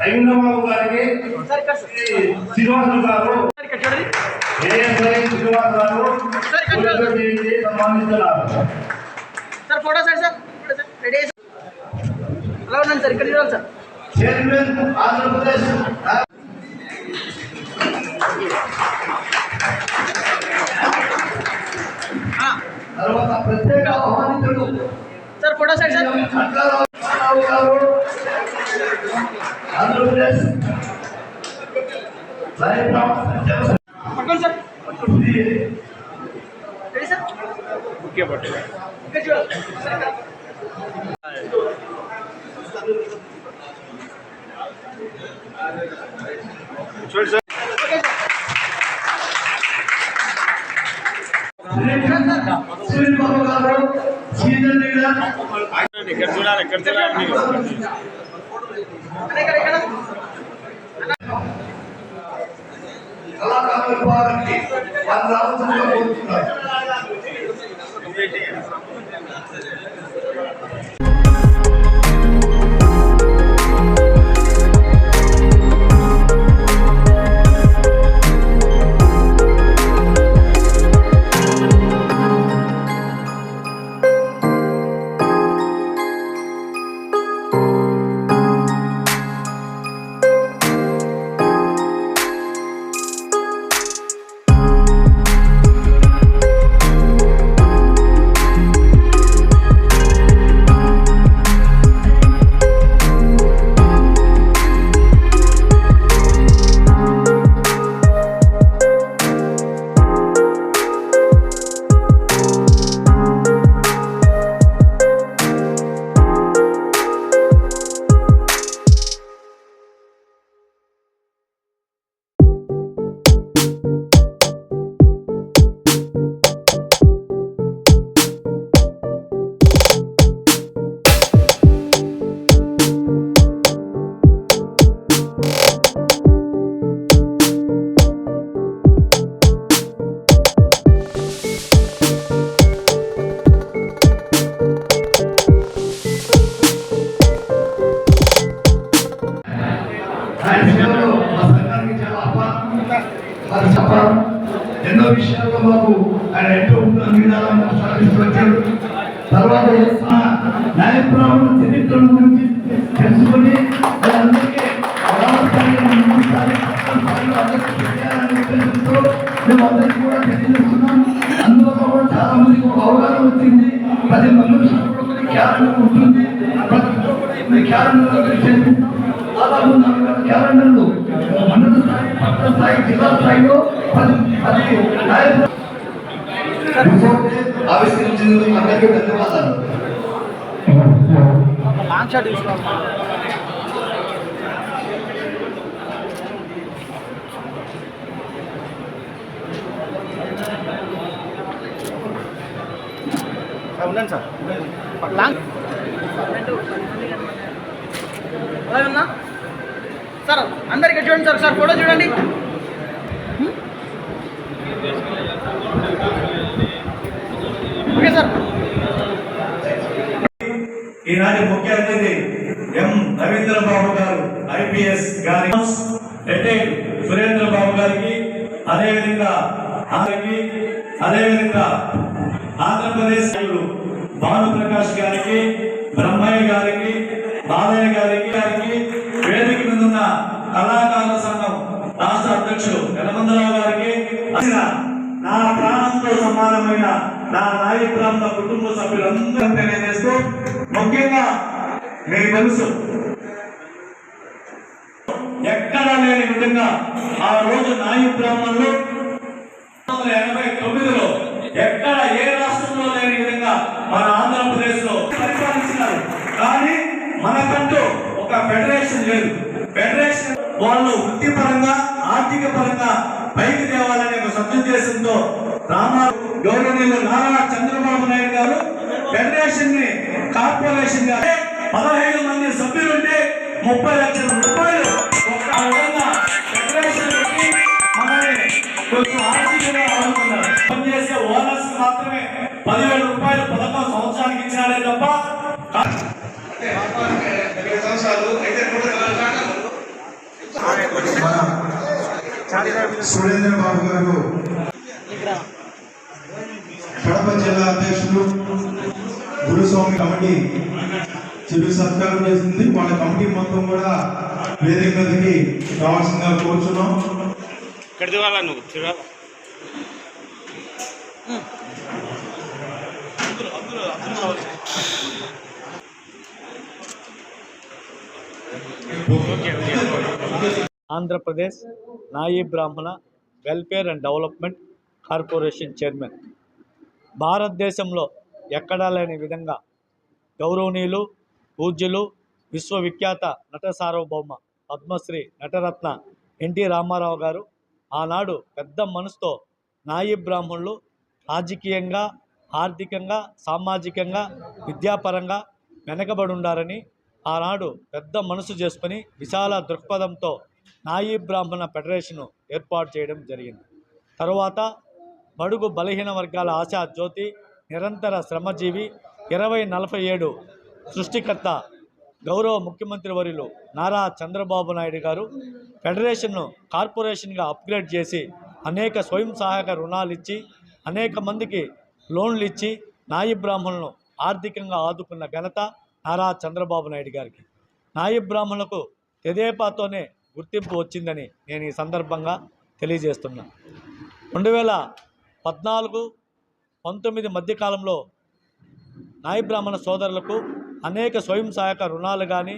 రవీంద్రబాబు గారికి శ్రీనివాసులు గారు శ్రీనివాస్ గారు సన్మానిస్తున్నారు. Sir photo sir sir. Ready అలా ఉన్నాను ప్రత్యేక ఆహ్వానితుడు సార్ ఫోటో సార్ సార్. గారు సీనియర్ లీడర్ ఇక్కడ చూడాలి ఇక్కడ చూడాలి మీరు. అదే ఇక్కడ ఇక్కడ కళాకారుల విభాగానికి వారు రావాల్సిందిగా కోరుతున్నారు perder. వారు ఎన్నో విషయాల్లో మాకు ఆయన ఎంతో విధాలను వచ్చాడు. తర్వాత ఆ చరిత్ర గురించి తెలుసుకొని వాళ్ళందరికీ వ్యవస్థని అందరికీ మేము అందరికీ కూడా తెలియజేస్తున్నాం. అందులో కూడా చాలా మందికి ఒక అవగాహన వచ్చింది. పది మంది క్యాలెండర్ ఉంటుంది. క్యాలెండర్ క్యాలెండర్లు మండల స్థాయి పట్టణ స్థాయి జిల్లా స్థాయిలో ఆవిష్కరించినందుకు అందరికీ ధన్యవాదాలు లాంగ్ షాట్ తీసుకోవాలి ఉండండి సార్ లాంగ్ అలాగే సార్ అందరికి చూడండి సార్ సార్ ఫోటో చూడండి ఓకే సార్ ఈనాటి ముఖ్య అతిథి ఎం. రవీంద్ర బాబు గారు ఐపీఎస్ గారి రిటైర్డ్ సురేంద్ర బాబు గారికి అదేవిధంగా ఆంధ్రకి అదేవిధంగా ఆంధ్రప్రదేశ్ భానుప్రకాష్ గారికి బ్రహ్మయ్య గారికి బాలయ్య గారికి గారికి వేదిక మీద ఉన్న కళాకారుల సంఘం రాష్ట్ర అధ్యక్షుడు యనమందరావు గారికి నా ప్రాణంతో సమానమైన నా నాయ ప్రాంత కుటుంబ సభ్యులందరూ తెలియజేస్తూ ముఖ్యంగా మీకు తెలుసు ఎక్కడా లేని విధంగా ఆ రోజు నాయి బ్రాహ్మణులు ఎనభై తొమ్మిదిలో ఎక్కడ ఏ రాష్ట్రంలో లేని విధంగా మన ఆంధ్రప్రదేశ్లో పరిపాలించినారు. కానీ మనకంటూ ఒక ఫెడరేషన్ లేదు. ఫెడరేషన్ వాళ్ళు వృత్తిపరంగా ఆర్థిక పరంగా పైకి తేవాలనే ఒక సదుద్దేశంతో రామా గౌరవనీయులు నారా చంద్రబాబు నాయుడు గారు ఫెడరేషన్ని కార్పొరేషన్గా పదహైదు మంది సభ్యులుంటే ముప్పై లక్షల రూపాయలు ఒక విధంగా ఫెడరేషన్ మనల్ని కొంచెం ఆర్థికంగా ఆదుకున్నారు. పనిచేసే ఓనర్స్ మాత్రమే పదివేల రూపాయలు పదకొండు సంవత్సరానికి ఇచ్చినారే తప్ప సురేంద్ర బాబు గారు కడప జిల్లా అధ్యక్షులు గురుస్వామి కమిటీ చిరు సత్కారం చేస్తుంది వాళ్ళ కమిటీ మొత్తం కూడా వేదిక మీదకి రావాల్సిందిగా కోరుచున్నాం. Andhra Pradesh Nayee Brahmana welfare and development corporation chairman. భారతదేశంలో ఎక్కడా లేని విధంగా గౌరవనీయులు పూజ్యులు విశ్వవిఖ్యాత నట సార్వభౌమ పద్మశ్రీ నటరత్న ఎన్టీ రామారావు గారు ఆనాడు పెద్ద మనసుతో నాయి బ్రాహ్మణులు రాజకీయంగా ఆర్థికంగా సామాజికంగా విద్యాపరంగా వెనకబడి ఉండారని ఆనాడు పెద్ద మనసు చేసుకొని విశాల దృక్పథంతో నాయి బ్రాహ్మణ ఫెడరేషను ఏర్పాటు చేయడం జరిగింది. తరువాత బడుగు బలహీన వర్గాల ఆశా జ్యోతి నిరంతర శ్రమజీవి ఇరవై నలభై ఏడు సృష్టికర్త గౌరవ ముఖ్యమంత్రి వర్యులు నారా చంద్రబాబు నాయుడు గారు ఫెడరేషన్ను కార్పొరేషన్గా అప్గ్రేడ్ చేసి అనేక స్వయం సహాయక రుణాలు ఇచ్చి అనేక మందికి లోన్లు ఇచ్చి నాయి బ్రాహ్మణులను ఆర్థికంగా ఆదుకున్న ఘనత నారా చంద్రబాబు నాయుడు గారికి. నాయి బ్రాహ్మణులకు తెదేపాతోనే గుర్తింపు వచ్చిందని నేను ఈ సందర్భంగా తెలియజేస్తున్నా. రెండు వేల పద్నాలుగు పంతొమ్మిది మధ్యకాలంలో నాయ బ్రాహ్మణ సోదరులకు అనేక స్వయం సహాయక రుణాలు కానీ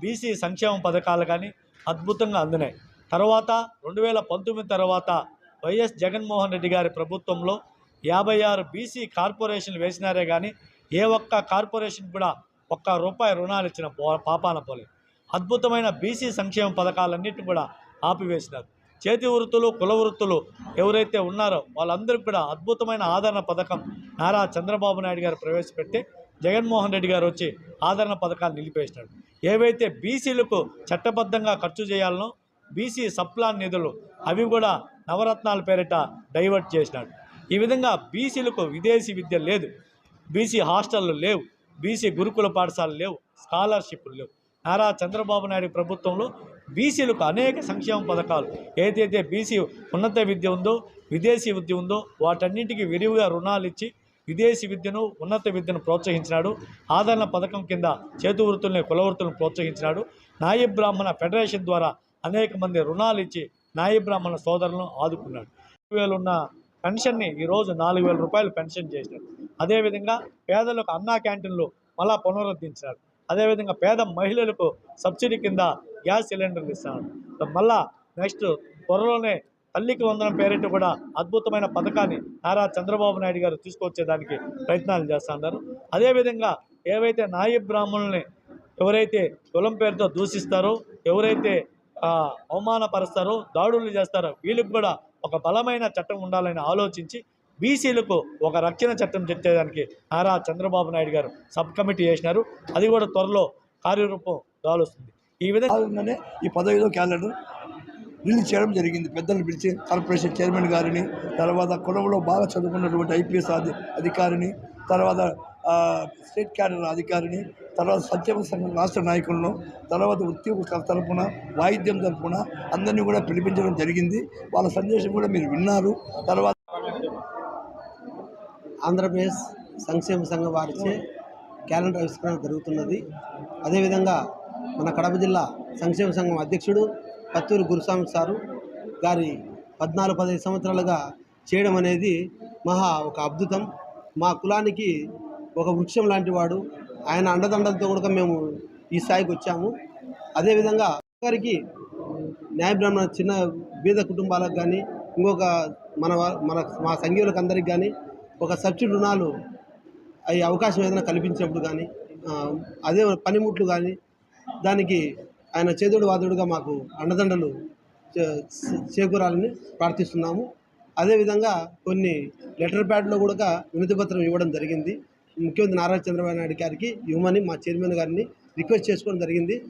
బీసీ సంక్షేమ పథకాలు కానీ అద్భుతంగా అందినాయి. తర్వాత రెండు వేల పంతొమ్మిది తర్వాత వైఎస్ జగన్మోహన్ రెడ్డి గారి ప్రభుత్వంలో యాభై ఆరు బీసీ కార్పొరేషన్లు వేసినారే కానీ ఏ ఒక్క కార్పొరేషన్ కూడా ఒక్క రూపాయి రుణాలు ఇచ్చిన పాపాల పాపాన పోలేదు. అద్భుతమైన బీసీ సంక్షేమ పథకాలన్నింటినీ కూడా ఆపివేసినారు. చేతి వృత్తులు కుల వృత్తులు ఎవరైతే ఉన్నారో వాళ్ళందరికీ కూడా అద్భుతమైన ఆదరణ పథకం నారా చంద్రబాబు నాయుడు గారు ప్రవేశపెట్టి జగన్మోహన్ రెడ్డి గారు వచ్చి ఆదరణ పథకాలు నిలిపేసినాడు. ఏవైతే బీసీలకు చట్టబద్ధంగా ఖర్చు చేయాలనో బీసీ సప్లాన్ నిధులు అవి కూడా నవరత్నాల పేరిట డైవర్ట్ చేసినాడు. ఈ విధంగా బీసీలకు విదేశీ విద్య లేదు. బీసీ హాస్టళ్ళు లేవు. బీసీ గురుకుల పాఠశాలలు లేవు. స్కాలర్షిప్లు లేవు. నారా చంద్రబాబు నాయుడు ప్రభుత్వంలో బీసీలకు అనేక సంక్షేమ పథకాలు. ఏదైతే బీసీ ఉన్నత విద్య ఉందో విదేశీ విద్య ఉందో వాటన్నింటికి విరివిగా రుణాలు ఇచ్చి విదేశీ విద్యను ఉన్నత విద్యను ప్రోత్సహించినాడు. ఆదరణ పథకం కింద చేతు వృత్తుల్ని కులవృత్తులను ప్రోత్సహించినాడు. నాయి బ్రాహ్మణ ఫెడరేషన్ ద్వారా అనేక మంది రుణాలు ఇచ్చి నాయి బ్రాహ్మణ సోదరులను ఆదుకున్నాడు. వేలు ఉన్న పెన్షన్ని ఈరోజు నాలుగు వేల రూపాయలు పెన్షన్ చేసినాడు. అదేవిధంగా పేదలకు అన్నా క్యాంటీన్లు మళ్ళా పునరుద్ధరించినాడు. అదేవిధంగా పేద మహిళలకు సబ్సిడీ కింద గ్యాస్ సిలిండర్లు ఇస్తాను. మళ్ళా నెక్స్ట్ త్వరలోనే తల్లికి వందనం పేరిట కూడా అద్భుతమైన పథకాన్ని నారా చంద్రబాబు నాయుడు గారు తీసుకొచ్చేదానికి ప్రయత్నాలు చేస్తున్నారు. అదేవిధంగా ఏవైతే నాయి బ్రాహ్మణుల్ని ఎవరైతే కులం పేరుతో దూషిస్తారో ఎవరైతే అవమానపరుస్తారో దాడులు చేస్తారో వీళ్ళకి కూడా ఒక బలమైన చట్టం ఉండాలని ఆలోచించి బీసీలకు ఒక రక్షణ చట్టం చెప్పేదానికి నారా చంద్రబాబు నాయుడు గారు సబ్ కమిటీ చేసినారు అది కూడా త్వరలో కార్యరూపం దాలుస్తుంది ఈ విధంగా భాగంగానే ఈ పదవిలో క్యాలెండర్ రిలీజ్ చేయడం జరిగింది. పెద్దలు పిలిచి కార్పొరేషన్ చైర్మన్ గారిని తర్వాత కులంలో బాగా చదువుకున్నటువంటి ఐపీఎస్ అధి అధికారిని తర్వాత ఆ, స్టేట్ క్యాడర్ అధికారిని తర్వాత సత్యమ సంఘం రాష్ట్ర నాయకులను తర్వాత ఉద్యోగ తరపున వాయిద్యం తరపున అందరినీ కూడా పిలిపించడం జరిగింది. వాళ్ళ సందేశం కూడా మీరు విన్నారు. తర్వాత ఆంధ్రప్రదేశ్ సంక్షేమ సంఘం వారిచే క్యాలెండర్ ఆవిష్కరణ జరుగుతున్నది. అదేవిధంగా మన కడప జిల్లా సంక్షేమ సంఘం అధ్యక్షుడు పత్తూరు గురుస్వామి సారు గారి పద్నాలుగు పదిహేను సంవత్సరాలుగా చేయడం అనేది మహా ఒక అద్భుతం. మా కులానికి ఒక వృక్షం లాంటి వాడు. ఆయన అండదండలతో కూడా మేము ఈ స్థాయికి వచ్చాము. అదేవిధంగా గారికి న్యాయబ్రాహ్మణ చిన్న బీద కుటుంబాలకు కానీ ఇంకొక మన మన మా సంఘీయులకు అందరికి కానీ ఒక సబ్సిడీ రుణాలు అవి అవకాశం ఏదైనా కల్పించినప్పుడు కానీ అదే పనిముట్లు కానీ దానికి ఆయన చేదుడు వాదుడుగా మాకు అండదండలు చే- చేకూరాలని ప్రార్థిస్తున్నాము. అదేవిధంగా కొన్ని లెటర్ ప్యాడ్లో కూడా వినతి పత్రం ఇవ్వడం జరిగింది. ముఖ్యమంత్రి నారా చంద్రబాబు నాయుడు గారికి ఇవ్వమని మా చైర్మన్ గారిని రిక్వెస్ట్ చేసుకోవడం జరిగింది.